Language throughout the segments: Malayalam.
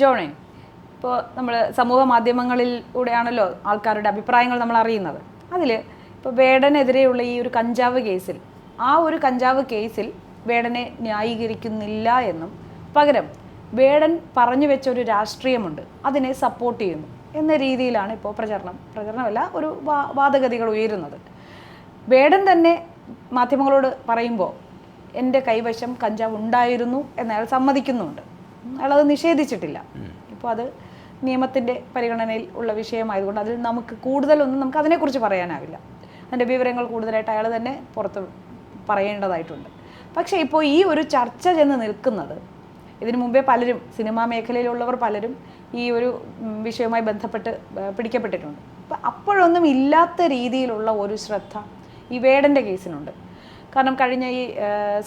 ജോണേ ഇപ്പോൾ നമ്മൾ സമൂഹ മാധ്യമങ്ങളിലൂടെയാണല്ലോ ആൾക്കാരുടെ അഭിപ്രായങ്ങൾ നമ്മൾ അറിയുന്നത്. അതിൽ ഇപ്പോൾ വേടനെതിരെയുള്ള ഈ ഒരു കഞ്ചാവ് കേസിൽ ആ ഒരു കഞ്ചാവ് കേസിൽ വേടനെ ന്യായീകരിക്കുന്നില്ല എന്നും പകരം വേടൻ പറഞ്ഞു വെച്ച ഒരു രാഷ്ട്രീയമുണ്ട് അതിനെ സപ്പോർട്ട് ചെയ്യുന്നു എന്ന രീതിയിലാണ് ഇപ്പോൾ പ്രചരണം പ്രചരണമല്ല ഒരു വാദഗതികൾ ഉയരുന്നത്. വേടൻ തന്നെ മാധ്യമങ്ങളോട് പറയുമ്പോൾ എന്റെ കൈവശം കഞ്ചാവ് ഉണ്ടായിരുന്നു എന്നയാൾ സമ്മതിക്കുന്നുണ്ട്. അയാൾ അത് നിഷേധിച്ചിട്ടില്ല ഇപ്പോൾ അത് നിയമത്തിന്റെ പരിഗണനയിൽ ഉള്ള വിഷയമായതുകൊണ്ട് അതിൽ നമുക്ക് കൂടുതലൊന്നും നമുക്ക് അതിനെക്കുറിച്ച് പറയാനാവില്ല. അതിന്റെ വിവരങ്ങൾ കൂടുതലായിട്ട് അയാൾ തന്നെ പുറത്ത് പറയേണ്ടതായിട്ടുണ്ട്. പക്ഷേ ഇപ്പോൾ ഈ ഒരു ചർച്ച ചെന്ന് നിൽക്കുന്നത് ഇതിനു മുമ്പേ പലരും സിനിമാ മേഖലയിലുള്ളവർ പലരും ഈ ഒരു വിഷയവുമായി ബന്ധപ്പെട്ട് പിടിക്കപ്പെട്ടിട്ടുണ്ട്. അപ്പം അപ്പോഴൊന്നും ഇല്ലാത്ത രീതിയിലുള്ള ഒരു ശ്രദ്ധ ഈ വേടന്റെ കേസിനുണ്ട്. കാരണം കഴിഞ്ഞ ഈ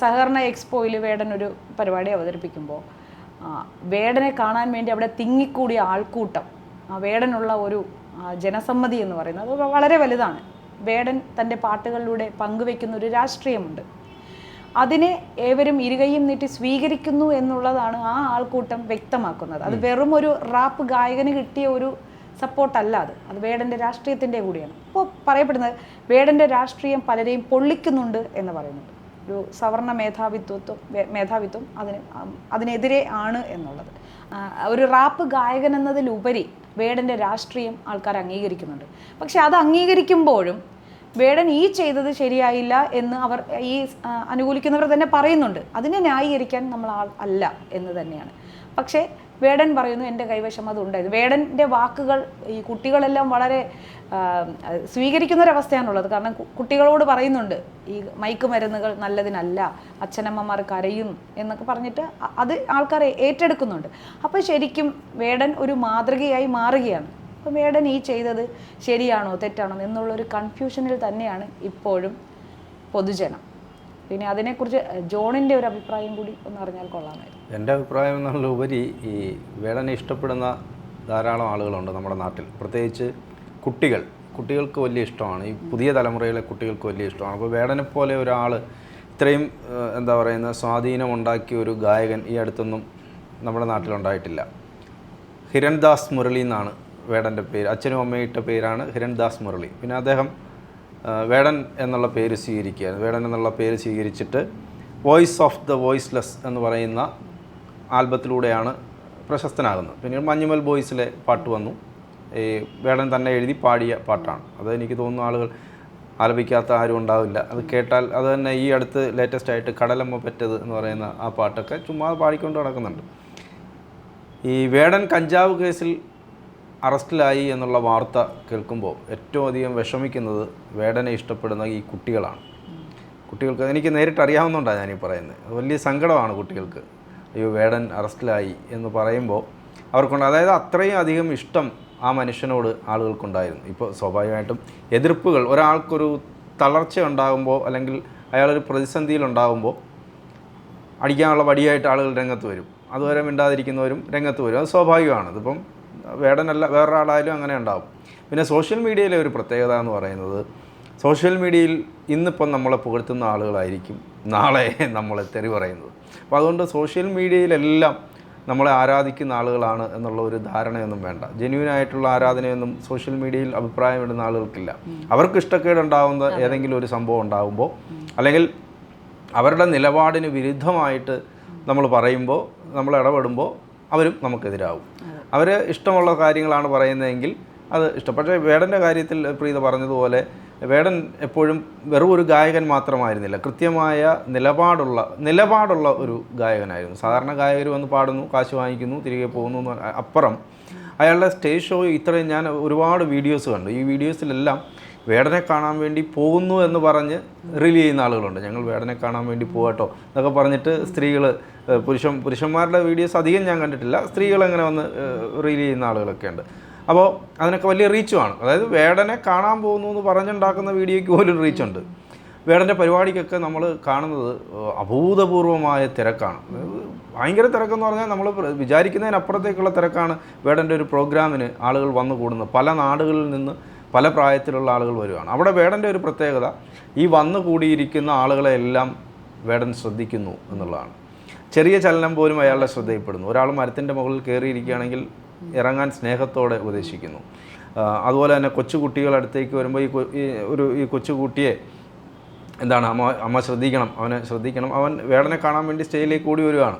സഹകരണ എക്സ്പോയിൽ വേടൻ ഒരു പരിപാടി അവതരിപ്പിക്കുമ്പോൾ വേടനെ കാണാൻ വേണ്ടി അവിടെ തിങ്ങിക്കൂടിയ ആൾക്കൂട്ടം ആ വേടനുള്ള ഒരു ജനസമ്മതി എന്ന് പറയുന്നത് അത് വളരെ വലുതാണ്. വേടൻ തന്റെ പാട്ടുകളിലൂടെ പങ്കുവെക്കുന്ന ഒരു രാഷ്ട്രീയമുണ്ട്. അതിനെ ഏവരും ഇരുകയും നീട്ടി സ്വീകരിക്കുന്നു എന്നുള്ളതാണ് ആ ആൾക്കൂട്ടം വ്യക്തമാക്കുന്നത്. അത് വെറും ഒരു റാപ്പ് ഗായകന് കിട്ടിയ ഒരു സപ്പോർട്ടല്ല അത്. അത് വേടന്റെ രാഷ്ട്രീയത്തിന്റെ കൂടിയാണ്. അപ്പോൾ പറയപ്പെടുന്നത് വേടന്റെ രാഷ്ട്രീയം പലരെയും പൊള്ളിക്കുന്നുണ്ട് എന്ന് പറയുന്നുണ്ട്. ഒരു സവർണ മേധാവിത്വത്വം മേധാവിത്വം അതിന് അതിനെതിരെ ആണ് എന്നുള്ളത്. ഒരു റാപ്പ് ഗായകൻ എന്നതിലുപരി വേടന്റെ രാഷ്ട്രീയം ആൾക്കാർ അംഗീകരിക്കുന്നുണ്ട്. പക്ഷെ അത് അംഗീകരിക്കുമ്പോഴും വേടൻ ഈ ചെയ്തത് ശരിയായില്ല എന്ന് അവർ ഈ അനുകൂലിക്കുന്നവർ തന്നെ പറയുന്നുണ്ട്. അതിനെ ന്യായീകരിക്കാൻ നമ്മൾ ആൾ അല്ല എന്ന് തന്നെയാണ്. പക്ഷേ വേടൻ പറയുന്നു എന്റെ കൈവശം അത് ഉണ്ടായിരുന്നു വേടന്റെ വാക്കുകൾ ഈ കുട്ടികളെല്ലാം വളരെ ആ, സ്വീകരിക്കുന്ന ഒരവസ്ഥയാണുള്ളത് കാരണം കുട്ടികളോട് പറയുന്നുണ്ട് ഈ മയക്ക് മരുന്നുകൾ നല്ലതിനല്ല അച്ഛനമ്മമാർ കരയും എന്നൊക്കെ പറഞ്ഞിട്ട് അത് ആൾക്കാർ ഏറ്റെടുക്കുന്നുണ്ട്. അപ്പോൾ ശരിക്കും വേടൻ ഒരു മാതൃകയായി മാറുകയാണ്. അപ്പം വേടൻ ഈ ചെയ്തത് ശരിയാണോ തെറ്റാണോ എന്നുള്ളൊരു കൺഫ്യൂഷനിൽ തന്നെയാണ് ഇപ്പോഴും പൊതുജനം. പിന്നെ അതിനെക്കുറിച്ച് ജോണിന്റെ ഒരു അഭിപ്രായം കൂടി ഒന്ന് അറിഞ്ഞാൽ കൊള്ളാമായിരുന്നു. എന്റെ അഭിപ്രായം എന്നുള്ള ഉപരി ഈ വേടനെ ഇഷ്ടപ്പെടുന്ന ധാരാളം ആളുകളുണ്ട് നമ്മുടെ നാട്ടിൽ. പ്രത്യേകിച്ച് കുട്ടികൾ കുട്ടികൾക്ക് വലിയ ഇഷ്ടമാണ്. ഈ പുതിയ തലമുറയിലെ കുട്ടികൾക്ക് വലിയ ഇഷ്ടമാണ്. അപ്പോൾ വേടനെ പോലെ ഒരാൾ ഇത്രയും എന്താ പറയുന്ന സ്വാധീനമുണ്ടാക്കിയ ഒരു ഗായകൻ ഈ അടുത്തൊന്നും നമ്മുടെ നാട്ടിലുണ്ടായിട്ടില്ല. ഹിരൺദാസ് മുരളി എന്നാണ് വേടന്റെ പേര്. അച്ഛനും അമ്മയും ഇട്ട പേരാണ് ഹിരൺദാസ് മുരളി. പിന്നെ അദ്ദേഹം വേടൻ എന്നുള്ള പേര് സ്വീകരിക്കുകയാണ്. വേടൻ എന്നുള്ള പേര് സ്വീകരിച്ചിട്ട് വോയിസ് ഓഫ് ദ വോയിസ്ലെസ് എന്ന് പറയുന്ന ആൽബത്തിലൂടെയാണ് പ്രശസ്തനാകുന്നത്. പിന്നീട് മഞ്ഞുമൽ ബോയ്സിലെ പാട്ട് വന്നു. ഈ വേടൻ തന്നെ എഴുതി പാടിയ പാട്ടാണ്. അത് എനിക്ക് തോന്നുന്നു ആളുകൾ ആലപിക്കാത്ത ആരും ഉണ്ടാവില്ല. അത് കേട്ടാൽ അത് തന്നെ ഈ അടുത്ത് ലേറ്റസ്റ്റ് ആയിട്ട് കടലമ്മ പറ്റത് എന്ന് പറയുന്ന ആ പാട്ടൊക്കെ ചുമ്മാ പാടിക്കൊണ്ട് നടക്കുന്നുണ്ട്. ഈ വേടൻ കഞ്ചാവ് കേസിൽ അറസ്റ്റിലായി എന്നുള്ള വാർത്ത കേൾക്കുമ്പോൾ ഏറ്റവും അധികം വിഷമിക്കുന്നത് വേടനെ ഇഷ്ടപ്പെടുന്ന ഈ കുട്ടികളാണ്. കുട്ടികൾക്ക് എനിക്ക് നേരിട്ട് അറിയാവുന്നതുകൊണ്ടാണ് ഞാനീ പറയുന്നത്. വലിയ സങ്കടമാണ് കുട്ടികൾക്ക്. അയ്യോ വേടൻ അറസ്റ്റിലായി എന്ന് പറയുമ്പോൾ അവർക്കുണ്ട്. അതായത് അത്രയും അധികം ഇഷ്ടം ആ മനുഷ്യനോട് ആളുകൾക്കുണ്ടായിരുന്നു. ഇപ്പോൾ സ്വാഭാവികമായിട്ടും എതിർപ്പുകൾ ഒരാൾക്കൊരു തളർച്ച ഉണ്ടാകുമ്പോൾ അല്ലെങ്കിൽ അയാളൊരു പ്രതിസന്ധിയിലുണ്ടാകുമ്പോൾ അടിക്കാനുള്ള വടിയായിട്ട് ആളുകൾ രംഗത്ത് വരും. അതുവരെ മിണ്ടാതിരിക്കുന്നവരും രംഗത്ത് വരും. അത് സ്വാഭാവികമാണ്. ഇതിപ്പം വേടനല്ല വേറൊരാളായാലും അങ്ങനെ ഉണ്ടാവും. പിന്നെ സോഷ്യൽ മീഡിയയിലെ ഒരു പ്രത്യേകത എന്ന് പറയുന്നത് സോഷ്യൽ മീഡിയയിൽ ഇന്നിപ്പം നമ്മളെ പുകഴ്ത്തുന്ന ആളുകളായിരിക്കും നാളെ നമ്മളെ തെറി പറയുന്നത്. അപ്പോൾ അതുകൊണ്ട് സോഷ്യൽ മീഡിയയിലെല്ലാം നമ്മളെ ആരാധിക്കുന്ന ആളുകളാണ് എന്നുള്ള ഒരു ധാരണയൊന്നും വേണ്ട. ജെന്യൂൻ ആയിട്ടുള്ള ആരാധനയൊന്നും സോഷ്യൽ മീഡിയയിൽ അഭിപ്രായമിടുന്ന ആളുകൾക്കില്ല. അവർക്ക് ഇഷ്ടക്കേടുണ്ടാവുന്ന ഏതെങ്കിലും ഒരു സംഭവം ഉണ്ടാകുമ്പോൾ അല്ലെങ്കിൽ അവരുടെ നിലപാടിന് വിരുദ്ധമായിട്ട് നമ്മൾ പറയുമ്പോൾ നമ്മൾ ഇടപെടുമ്പോൾ അവരും നമുക്കെതിരാവും. അവർ ഇഷ്ടമുള്ള കാര്യങ്ങളാണ് പറയുന്നതെങ്കിൽ അത് ഇഷ്ടം. പക്ഷേ വേടന്റെ കാര്യത്തിൽ പ്രീത പറഞ്ഞതുപോലെ വേടൻ എപ്പോഴും വെറും ഒരു ഗായകൻ മാത്രമായിരുന്നില്ല. കൃത്യമായ നിലപാടുള്ള നിലപാടുള്ള ഒരു ഗായകനായിരുന്നു. സാധാരണ ഗായകർ വന്ന് പാടുന്നു കാശ് വാങ്ങിക്കുന്നു തിരികെ പോകുന്നു അപ്പുറം അയാളുടെ സ്റ്റേജ് ഷോ ഇത്രയും ഞാൻ ഒരുപാട് വീഡിയോസ് കണ്ടു. ഈ വീഡിയോസിലെല്ലാം വേടനെ കാണാൻ വേണ്ടി പോകുന്നു എന്ന് പറഞ്ഞ് റിലീവ് ചെയ്യുന്ന ആളുകളുണ്ട്. ഞങ്ങൾ വേടനെ കാണാൻ വേണ്ടി പോകട്ടോ എന്നൊക്കെ പറഞ്ഞിട്ട് സ്ത്രീകൾ പുരുഷൻ പുരുഷന്മാരുടെ വീഡിയോസ് അധികം ഞാൻ കണ്ടിട്ടില്ല. സ്ത്രീകൾ അങ്ങനെ വന്ന് റീൽ ചെയ്യുന്ന ആളുകളൊക്കെ ഉണ്ട് അപ്പോൾ അതിനൊക്കെ വലിയ റീച്ചുമാണ് അതായത് വേടനെ കാണാൻ പോകുന്നു എന്ന് പറഞ്ഞുണ്ടാക്കുന്ന വീഡിയോയ്ക്ക് പോലും റീച്ചുണ്ട് വേടന്റെ പരിപാടിക്കൊക്കെ നമ്മൾ കാണുന്നത് അഭൂതപൂർവമായ തിരക്കാണ്. ഭയങ്കര തിരക്കെന്ന് പറഞ്ഞാൽ നമ്മൾ വിചാരിക്കുന്നതിനപ്പുറത്തേക്കുള്ള തിരക്കാണ് വേടന്റെ ഒരു പ്രോഗ്രാമിന് ആളുകൾ വന്നു കൂടുന്നത്. പല നാടുകളിൽ നിന്ന് പല പ്രായത്തിലുള്ള ആളുകൾ വരുവാണ്. അവിടെ വേടന്റെ ഒരു പ്രത്യേകത ഈ വന്നു കൂടിയിരിക്കുന്ന ആളുകളെ എല്ലാം വേടൻ ശ്രദ്ധിക്കുന്നു എന്നുള്ളതാണ്. ചെറിയ ചലനം പോലും അയാളുടെ ശ്രദ്ധയിൽപ്പെടുന്നു. ഒരാൾ മരത്തിന്റെ മുകളിൽ കയറിയിരിക്കുകയാണെങ്കിൽ ഇറങ്ങാൻ സ്നേഹത്തോടെ ഉപദേശിക്കുന്നു. അതുപോലെ തന്നെ കൊച്ചുകുട്ടികൾ അടുത്തേക്ക് വരുമ്പോൾ ഈ ഒരു ഈ കൊച്ചുകുട്ടിയെ എന്താണ് അമ്മ അമ്മ ശ്രദ്ധിക്കണം അവനെ ശ്രദ്ധിക്കണം. അവൻ വേടനെ കാണാൻ വേണ്ടി സ്റ്റേയിലേക്ക് കൂടി വരുവാണ്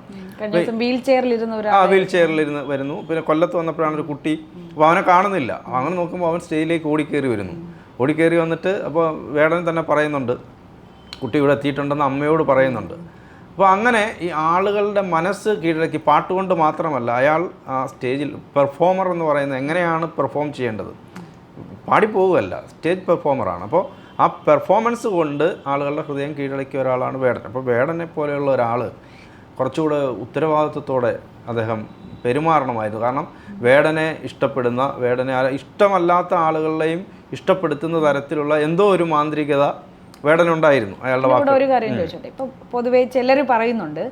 വീൽ ചെയറിലിരുന്ന ആ വീൽ ചെയറിലിരുന്ന് വരുന്നു. പിന്നെ കൊല്ലത്ത് വന്നപ്പോഴാണ് ഒരു കുട്ടി അപ്പോൾ അവനെ കാണുന്നില്ല. അങ്ങനെ നോക്കുമ്പോൾ അവൻ സ്റ്റേജിലേക്ക് ഓടിക്കേറി വരുന്നു. ഓടിക്കേറി വന്നിട്ട് അപ്പോൾ വേടനെ തന്നെ പറയുന്നുണ്ട്. കുട്ടി ഇവിടെ എത്തിയിട്ടുണ്ടെന്ന് അമ്മയോട് പറയുന്നുണ്ട്. അപ്പോൾ അങ്ങനെ ഈ ആളുകളുടെ മനസ്സ് കീഴടക്കി പാട്ടുകൊണ്ട് മാത്രമല്ല അയാൾ ആ സ്റ്റേജിൽ പെർഫോമർ എന്ന് പറയുന്നത് എങ്ങനെയാണ് പെർഫോം ചെയ്യേണ്ടത്? പാടിപ്പോവുകയല്ല സ്റ്റേജ് പെർഫോമറാണ്. അപ്പോൾ ആ പെർഫോമൻസ് കൊണ്ട് ആളുകളുടെ ഹൃദയം കീഴടക്കിയ ഒരാളാണ് വേടൻ. അപ്പോൾ വേടനെ പോലെയുള്ള ഒരാൾ കുറച്ചുകൂടെ ഉത്തരവാദിത്വത്തോടെ അദ്ദേഹം പെരുമാറണമായിരുന്നു. കാരണം വേടനെ ഇഷ്ടപ്പെടുന്ന വേടനെ ഇഷ്ടമല്ലാത്ത ആളുകളെയും ഇഷ്ടപ്പെടുത്തുന്ന തരത്തിലുള്ള എന്തോ ഒരു മാന്ത്രികത വേടനുണ്ടായിരുന്നു അയാളുടെ ഇവിടെ ഒരു കാര്യം ചോദിച്ചോട്ടെ? ഇപ്പൊ പൊതുവെ ചിലർ പറയുന്നുണ്ട്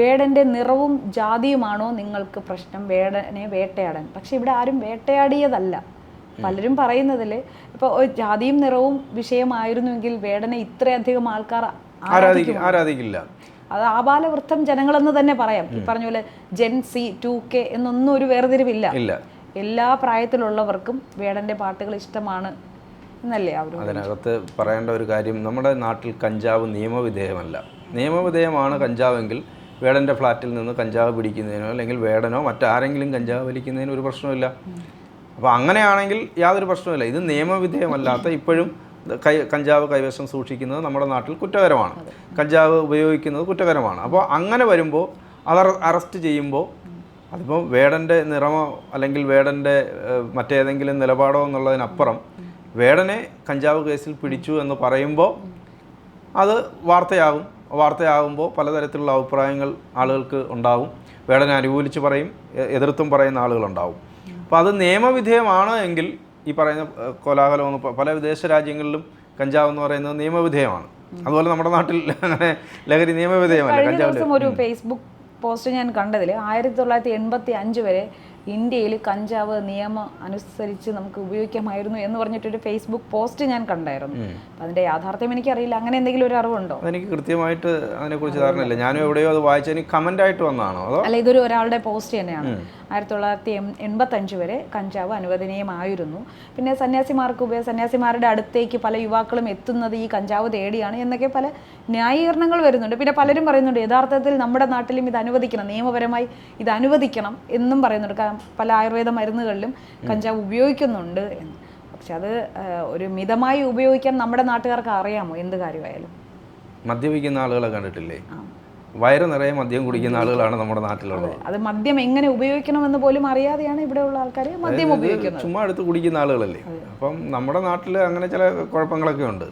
വേടന്റെ നിറവും ജാതിയുമാണോ നിങ്ങൾക്ക് പ്രശ്നം? വേടനെ വേട്ടയാടാൻ. പക്ഷെ ഇവിടെ ആരും വേട്ടയാടിയതല്ല. പലരും പറയുന്നതിൽ ഇപ്പൊ ഒരു ജാതിയും നിറവും വിഷയമായിരുന്നുവെങ്കിൽ വേടനെ ഇത്രയധികം ആൾക്കാർ ആരാധിക്ക ആരാധിക്കില്ല. അത് ആബാലവൃത്തം ജനങ്ങളെന്ന് തന്നെ പറയാം. ഈ പറഞ്ഞ പോലെ ജെൻ സി ടു കെ എന്നൊന്നും ഒരു വേർതിരിവില്ല. എല്ലാ പ്രായത്തിലുള്ളവർക്കും വേടന്റെ പാട്ടുകൾ ഇഷ്ടമാണ് എന്നല്ലേ അവർ അതിനകത്ത് പറയേണ്ട ഒരു കാര്യം നമ്മുടെ നാട്ടിൽ കഞ്ചാവ് നിയമവിധേയമല്ല. നിയമവിധേയമാണ് കഞ്ചാവെങ്കിൽ വേടന്റെ ഫ്ലാറ്റിൽ നിന്ന് കഞ്ചാവ് പിടിക്കുന്നതിനോ അല്ലെങ്കിൽ വേടനോ മറ്റാരെങ്കിലും കഞ്ചാവ് വലിക്കുന്നതിനോ ഒരു പ്രശ്നമില്ല. അപ്പോൾ അങ്ങനെയാണെങ്കിൽ യാതൊരു പ്രശ്നമില്ല ഇത് നിയമവിധേയമല്ലാത്ത ഇപ്പോഴും കൈ കഞ്ചാവ് കൈവശം സൂക്ഷിക്കുന്നത് നമ്മുടെ നാട്ടിൽ കുറ്റകരമാണ്. കഞ്ചാവ് ഉപയോഗിക്കുന്നത് കുറ്റകരമാണ്. അപ്പോൾ അങ്ങനെ വരുമ്പോൾ അവർ അറസ്റ്റ് ചെയ്യുമ്പോൾ അതിപ്പോൾ വേടന്റെ നിറമോ അല്ലെങ്കിൽ വേടന്റെ മറ്റേതെങ്കിലും നിലപാടോ എന്നുള്ളതിനപ്പുറം വേടനെ കഞ്ചാവ് കേസിൽ പിടിച്ചു എന്ന് പറയുമ്പോൾ അത് വാർത്തയാകും. വാർത്തയാകുമ്പോൾ പലതരത്തിലുള്ള അഭിപ്രായങ്ങൾ ആളുകൾക്ക് ഉണ്ടാവും. വേടനെ അനുകൂലിച്ച് പറയും എതിർത്തും പറയുന്ന ആളുകളുണ്ടാവും അപ്പോൾ അത് നിയമവിധേയമാണ് എങ്കിൽ ഈ പറയുന്ന കോലാഹലമെന്ന് കോലാഹലം എന്ന് പല വിദേശ രാജ്യങ്ങളിലും കഞ്ചാവ് എന്ന് പറയുന്നത് നിയമവിധേയമാണ്. അതുപോലെ നമ്മുടെ നാട്ടിൽ അങ്ങനെ ലഹരി നിയമവിധേയമല്ല കഞ്ചാവ് ഒരു ഫേസ്ബുക്ക് പോസ്റ്റ് ഞാൻ കണ്ടതിൽ ആയിരത്തി തൊള്ളായിരത്തി എൺപത്തി അഞ്ച് വരെ ഇന്ത്യയിൽ കഞ്ചാവ് നിയമം അനുസരിച്ച് നമുക്ക് ഉപയോഗിക്കാമായിരുന്നു എന്ന് പറഞ്ഞിട്ടൊരു ഫേസ്ബുക്ക് പോസ്റ്റ് ഞാൻ കണ്ടായിരുന്നു. അപ്പം അതിന്റെ യാഥാർത്ഥ്യം എനിക്കറിയില്ല. അങ്ങനെ എന്തെങ്കിലും ഒരു അറിവുണ്ടോ? എനിക്ക് കൃത്യമായിട്ട് അതിനെക്കുറിച്ച് ധാരണയില്ല. ഞാനും എവിടെയോ അത് വായിച്ച് എനിക്ക് കമന്റ് ആയിട്ട് വന്നതാണോ? അല്ല ഇതൊരു ഒരാളുടെ പോസ്റ്റ് തന്നെയാണ്. ആയിരത്തി തൊള്ളായിരത്തി എൺപത്തി അഞ്ച് വരെ കഞ്ചാവ് അനുവദനീയമായിരുന്നു. പിന്നെ സന്യാസിമാർക്ക് ഉപയോഗ സന്യാസിമാരുടെ അടുത്തേക്ക് പല യുവാക്കളും എത്തുന്നത് ഈ കഞ്ചാവ് തേടിയാണ് എന്നൊക്കെ പല ന്യായീകരണങ്ങൾ വരുന്നുണ്ട്. പിന്നെ പലരും പറയുന്നുണ്ട് യഥാർത്ഥത്തിൽ നമ്മുടെ നാട്ടിലും ഇത് അനുവദിക്കണം നിയമപരമായി ഇത് അനുവദിക്കണം എന്നും പറയുന്നുണ്ട്. കാരണം പല ആയുർവേദ മരുന്നുകളിലും കഞ്ചാവ് ഉപയോഗിക്കുന്നുണ്ട് എന്ന്. പക്ഷെ അത് ഒരു മിതമായി ഉപയോഗിക്കാൻ നമ്മുടെ നാട്ടുകാർക്ക് അറിയാമോ? എന്ത് കാര്യമായാലും. മദ്യപിക്കുന്ന ആളുകളെ കണ്ടിട്ടില്ലേ? വയറ് നിറയെ മദ്യം കുടിക്കുന്ന ആളുകളാണ് നമ്മുടെ നാട്ടിലുള്ളത്. അത് മദ്യം എങ്ങനെ ഉപയോഗിക്കണമെന്ന് പോലും അറിയാതെയാണ് ഉള്ള ആൾക്കാർ മദ്യം ഉപയോഗിക്കുന്നത്. ചുമ്മാ എടുത്ത് കുടിക്കുന്ന ആളുകളല്ലേ? അപ്പം നമ്മുടെ നാട്ടിൽ അങ്ങനെ ചില കുഴപ്പങ്ങളൊക്കെ ഉണ്ട്.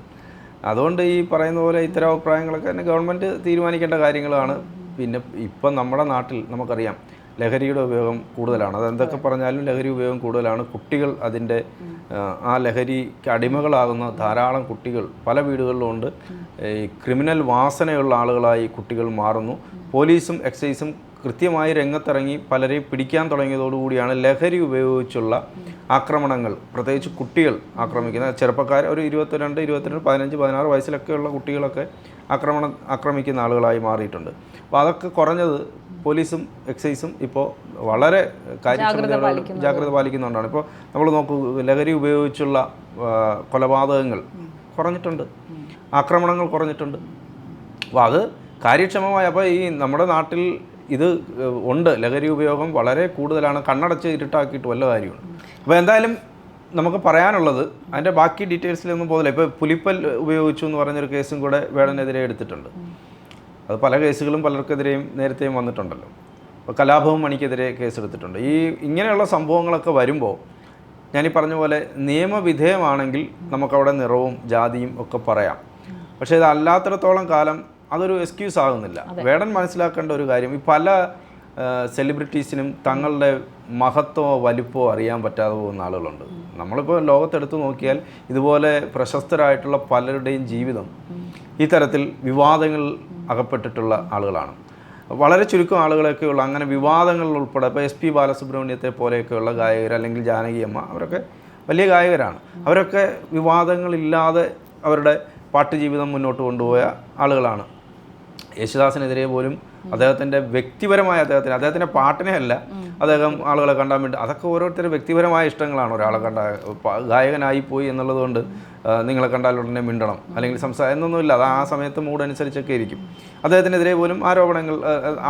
അതുകൊണ്ട് ഈ പറയുന്ന പോലെ ഇത്തരം അഭിപ്രായങ്ങളൊക്കെ തന്നെ ഗവൺമെന്റ് തീരുമാനിക്കേണ്ട കാര്യങ്ങളാണ്. പിന്നെ ഇപ്പം നമ്മുടെ നാട്ടിൽ നമുക്കറിയാം ലഹരിയുടെ ഉപയോഗം കൂടുതലാണ്. അത് എന്തൊക്കെ പറഞ്ഞാലും ലഹരി ഉപയോഗം കൂടുതലാണ്. കുട്ടികൾ അതിന്റെ ആ, ആ ലഹരിക്ക് അടിമകളാകുന്ന ധാരാളം കുട്ടികൾ പല വീടുകളിലും ഉണ്ട് ഈ ക്രിമിനൽ വാസനയുള്ള ആളുകളായി കുട്ടികൾ മാറുന്നു. പോലീസും എക്സൈസും കൃത്യമായി രംഗത്തിറങ്ങി പലരെയും പിടിക്കാൻ തുടങ്ങിയതോടുകൂടിയാണ് ലഹരി ഉപയോഗിച്ചുള്ള ആക്രമണങ്ങൾ. പ്രത്യേകിച്ച് കുട്ടികൾ ആക്രമിക്കുന്ന ചെറുപ്പക്കാർ ഒരു ഇരുപത്തിരണ്ട് ഇരുപത്തിരണ്ട് പതിനഞ്ച് പതിനാറ് വയസ്സിലൊക്കെയുള്ള കുട്ടികളൊക്കെ ആക്രമണം ആക്രമിക്കുന്ന ആളുകളായി മാറിയിട്ടുണ്ട്. അപ്പോൾ അതൊക്കെ കുറഞ്ഞത് പോലീസും എക്സൈസും ഇപ്പോൾ വളരെ കാര്യക്ഷമതയോടെ ജാഗ്രത പാലിക്കുന്നുണ്ടാണ്. ഇപ്പോൾ നമ്മൾ നോക്കൂ ലഹരി ഉപയോഗിച്ചുള്ള കൊലപാതകങ്ങൾ കുറഞ്ഞിട്ടുണ്ട്. ആക്രമണങ്ങൾ കുറഞ്ഞിട്ടുണ്ട്. അപ്പോൾ അത് കാര്യക്ഷമമായ അപ്പോൾ ഈ നമ്മുടെ നാട്ടിൽ ഇത് ഉണ്ട്. ലഹരി ഉപയോഗം വളരെ കൂടുതലാണ്. കണ്ണടച്ച് ഇരുട്ടാക്കിയിട്ട് വല്ല കാര്യമുണ്ട് അപ്പോൾ എന്തായാലും നമുക്ക് പറയാനുള്ളത് അതിന്റെ ബാക്കി ഡീറ്റെയിൽസിലൊന്നും പോകുന്നില്ല. ഇപ്പോൾ പുലിപ്പൽ ഉപയോഗിച്ചു എന്ന് പറഞ്ഞൊരു കേസും കൂടെ വേടനെതിരെ എടുത്തിട്ടുണ്ട്. അത് പല കേസുകളും പലർക്കെതിരെയും നേരത്തെയും വന്നിട്ടുണ്ടല്ലോ. അപ്പോൾ കലാഭവൻ മണിക്കെതിരെ കേസെടുത്തിട്ടുണ്ട്. ഈ ഇങ്ങനെയുള്ള സംഭവങ്ങളൊക്കെ വരുമ്പോൾ ഞാൻ പറഞ്ഞ പോലെ നിയമവിധേയമാണെങ്കിൽ നമുക്കവിടെ നിറവും ജാതിയും ഒക്കെ പറയാം. പക്ഷേ ഇത് അല്ലാത്തിടത്തോളം കാലം അതൊരു എക്സ്ക്യൂസ് ആകുന്നില്ല. വേടൻ മനസ്സിലാക്കേണ്ട ഒരു കാര്യം ഈ പല സെലിബ്രിറ്റീസിനും തങ്ങളുടെ മഹത്വമോ വലിപ്പമോ അറിയാൻ പറ്റാതെ പോകുന്ന ആളുകളുണ്ട്. നമ്മളിപ്പോൾ ലോകത്തെടുത്ത് നോക്കിയാൽ ഇതുപോലെ പ്രശസ്തരായിട്ടുള്ള പലരുടെയും ജീവിതം ഈ തരത്തിൽ വിവാദങ്ങൾ അകപ്പെട്ടിട്ടുള്ള ആളുകളാണ്. വളരെ ചുരുക്കം ആളുകളൊക്കെയുള്ള അങ്ങനെ വിവാദങ്ങളിൽ ഉൾപ്പെടെ ഇപ്പോൾ എസ് പി ബാലസുബ്രഹ്മണ്യത്തെ പോലെയൊക്കെയുള്ള ഗായകർ അല്ലെങ്കിൽ ജാനകിയമ്മ അവരൊക്കെ വലിയ ഗായകരാണ്. അവരൊക്കെ വിവാദങ്ങളില്ലാതെ അവരുടെ പാട്ടുജീവിതം മുന്നോട്ട് കൊണ്ടുപോയ ആളുകളാണ്. യേശുദാസിനെതിരെ പോലും അദ്ദേഹത്തിന്റെ വ്യക്തിപരമായ അദ്ദേഹത്തിന് അദ്ദേഹത്തിന്റെ പാട്ടിനെ അല്ല അദ്ദേഹം ആളുകളെ കണ്ടാൻ വേണ്ടി അതൊക്കെ ഓരോരുത്തരുടെ വ്യക്തിപരമായ ഇഷ്ടങ്ങളാണ് ഒരാളെ കണ്ട ഗായകനായി പോയി എന്നുള്ളതുകൊണ്ട് കൊണ്ട് നിങ്ങളെ കണ്ടാൽ ഉടനെ മിണ്ടണം. അല്ലെങ്കിൽ സംസാരം എന്നൊന്നുമില്ല അത് ആ സമയത്ത് മൂഡ് അനുസരിച്ചൊക്കെ ഇരിക്കും. അദ്ദേഹത്തിനെതിരെ പോലും ആരോപണങ്ങൾ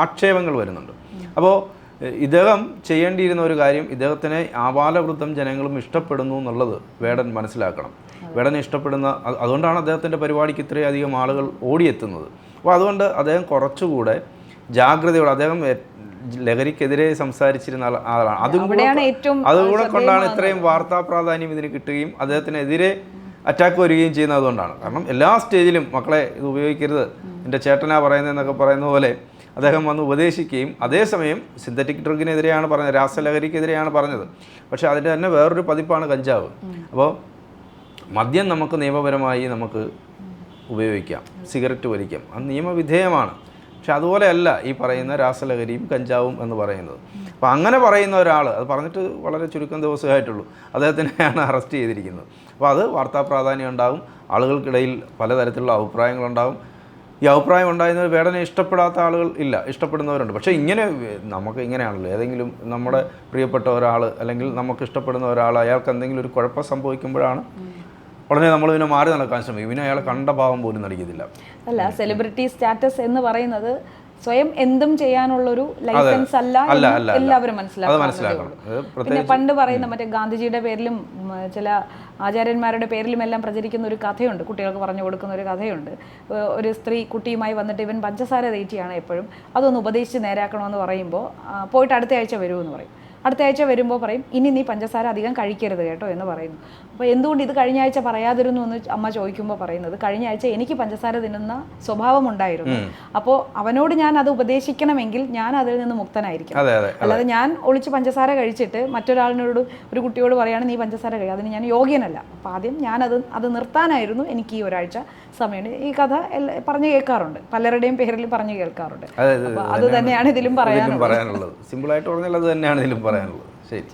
ആക്ഷേപങ്ങൾ വരുന്നുണ്ട്. അപ്പോൾ ഇദ്ദേഹം ചെയ്യേണ്ടിയിരുന്ന ഒരു കാര്യം ഇദ്ദേഹത്തിനെ ആപാലവൃദ്ധം ജനങ്ങളും ഇഷ്ടപ്പെടുന്നു എന്നുള്ളത് വേടൻ മനസ്സിലാക്കണം. വേടൻ ഇഷ്ടപ്പെടുന്ന അതുകൊണ്ടാണ് അദ്ദേഹത്തിന്റെ പരിപാടിക്ക് ഇത്രയധികം ആളുകൾ ഓടിയെത്തുന്നത്. അപ്പോൾ അതുകൊണ്ട് അദ്ദേഹം കുറച്ചുകൂടെ ജാഗ്രതയോടെ അദ്ദേഹം ലഹരിക്കെതിരെ സംസാരിച്ചിരുന്ന ആളാണ്. അതും അതുകൂടെ കൊണ്ടാണ് ഇത്രയും വാർത്താ പ്രാധാന്യം ഇതിന് കിട്ടുകയും അദ്ദേഹത്തിനെതിരെ അറ്റാക്ക് വരികയും ചെയ്യുന്നതുകൊണ്ടാണ് കാരണം എല്ലാ സ്റ്റേജിലും മക്കളെ ഇത് ഉപയോഗിക്കരുത്. എന്റെ ചേട്ടനാ പറയുന്നതെന്നൊക്കെ പറയുന്ന പോലെ അദ്ദേഹം വന്ന് ഉപദേശിക്കുകയും അതേസമയം സിന്തറ്റിക് ഡ്രഗിനെതിരെയാണ് പറഞ്ഞത് രാസലഹരിക്കെതിരെയാണ് പറഞ്ഞത്. പക്ഷേ അതിന്റെ തന്നെ വേറൊരു പതിപ്പാണ് കഞ്ചാവ്. അപ്പോൾ മദ്യം നമുക്ക് നിയമപരമായി നമുക്ക് ഉപയോഗിക്കാം. സിഗരറ്റ് വലിക്കാം. അത് നിയമവിധേയമാണ്. പക്ഷെ അതുപോലെയല്ല ഈ പറയുന്ന രാസലഹരിയും കഞ്ചാവും എന്ന് പറയുന്നത്. അപ്പോൾ അങ്ങനെ പറയുന്ന ഒരാൾ അത് പറഞ്ഞിട്ട് വളരെ ചുരുക്കം ദിവസമായിട്ടുള്ളൂ അദ്ദേഹത്തിനെയാണ് അറസ്റ്റ് ചെയ്തിരിക്കുന്നത്. അപ്പോൾ അത് വാർത്താ പ്രാധാന്യം ഉണ്ടാകും ആളുകൾക്കിടയിൽ പലതരത്തിലുള്ള അഭിപ്രായങ്ങളുണ്ടാകും ഈ അഭിപ്രായം ഉണ്ടായിരുന്നത് വേടനെ ഇഷ്ടപ്പെടാത്ത ആളുകൾ ഇല്ല. ഇഷ്ടപ്പെടുന്നവരുണ്ട്. പക്ഷേ ഇങ്ങനെ നമുക്ക് ഇങ്ങനെയാണല്ലോ. ഏതെങ്കിലും നമ്മുടെ പ്രിയപ്പെട്ട ഒരാൾ അല്ലെങ്കിൽ നമുക്ക് ഇഷ്ടപ്പെടുന്ന ഒരാൾ അയാൾക്ക് എന്തെങ്കിലും ഒരു കുഴപ്പം സംഭവിക്കുമ്പോഴാണ് ഉടനെ നമ്മൾ പിന്നെ മാറി നടക്കാൻ ശ്രമിക്കും. പിന്നെ അയാളെ കണ്ട ഭാവം പോലും നടിക്കത്തില്ല. അല്ല സെലിബ്രിറ്റി സ്റ്റാറ്റസ് എന്ന് പറയുന്നത് സ്വയം എന്തും ചെയ്യാനുള്ളൊരു ലൈസൻസ് അല്ല. എല്ലാവരും മനസ്സിലാക്കണം. പിന്നെ പണ്ട് പറയുന്ന മറ്റേ ഗാന്ധിജിയുടെ പേരിലും ചില ആചാര്യന്മാരുടെ പേരിലും എല്ലാം പ്രചരിക്കുന്ന ഒരു കഥയുണ്ട്. കുട്ടികൾക്ക് പറഞ്ഞു കൊടുക്കുന്ന ഒരു കഥയുണ്ട്. ഒരു സ്ത്രീ കുട്ടിയുമായി വന്നിട്ട് ഇവൻ പഞ്ചസാര തേറ്റിയാണ് എപ്പോഴും. അതൊന്ന് ഉപദേശിച്ച് നേരാക്കണമെന്ന് പറയുമ്പോൾ പോയിട്ട് അടുത്ത ആഴ്ച വരുമെന്ന് പറയും. അടുത്ത ആഴ്ച വരുമ്പോൾ പറയും ഇനി നീ പഞ്ചസാര അധികം കഴിക്കരുത് കേട്ടോ എന്ന് പറയുന്നു. അപ്പോൾ എന്തുകൊണ്ട് ഇത് കഴിഞ്ഞ ആഴ്ച പറയാതിരുന്നു എന്ന് അമ്മ ചോദിക്കുമ്പോൾ പറയുന്നത് കഴിഞ്ഞ ആഴ്ച എനിക്ക് പഞ്ചസാര തിന്നുന്ന സ്വഭാവം ഉണ്ടായിരുന്നു. അപ്പോൾ അവനോട് ഞാൻ അത് ഉപദേശിക്കണമെങ്കിൽ ഞാൻ അതിൽ നിന്ന് മുക്തനായിരിക്കും അല്ലാതെ ഞാൻ ഒളിച്ച് പഞ്ചസാര കഴിച്ചിട്ട് മറ്റൊരാളിനോട് ഒരു കുട്ടിയോട് പറയാണ് നീ പഞ്ചസാര കഴിക്കുക അതിന് ഞാൻ യോഗ്യനല്ല. അപ്പോൾ ആദ്യം ഞാൻ അത് അത് നിർത്താനായിരുന്നു എനിക്ക് ഈ ഒരാഴ്ച സമയമുണ്ട്. ഈ കഥ പറഞ്ഞു കേൾക്കാറുണ്ട്. പലരുടെയും പേരിൽ പറഞ്ഞു കേൾക്കാറുണ്ട്. അപ്പോൾ അത് തന്നെയാണ് ഇതിലും പറയാനുള്ളത്. ഇതിലും പറയാനുള്ളത്. സിമ്പിളായിട്ട് പറഞ്ഞാൽ അത് തന്നെയാണ് ഇതിലും പറയാനുള്ളത് ശരി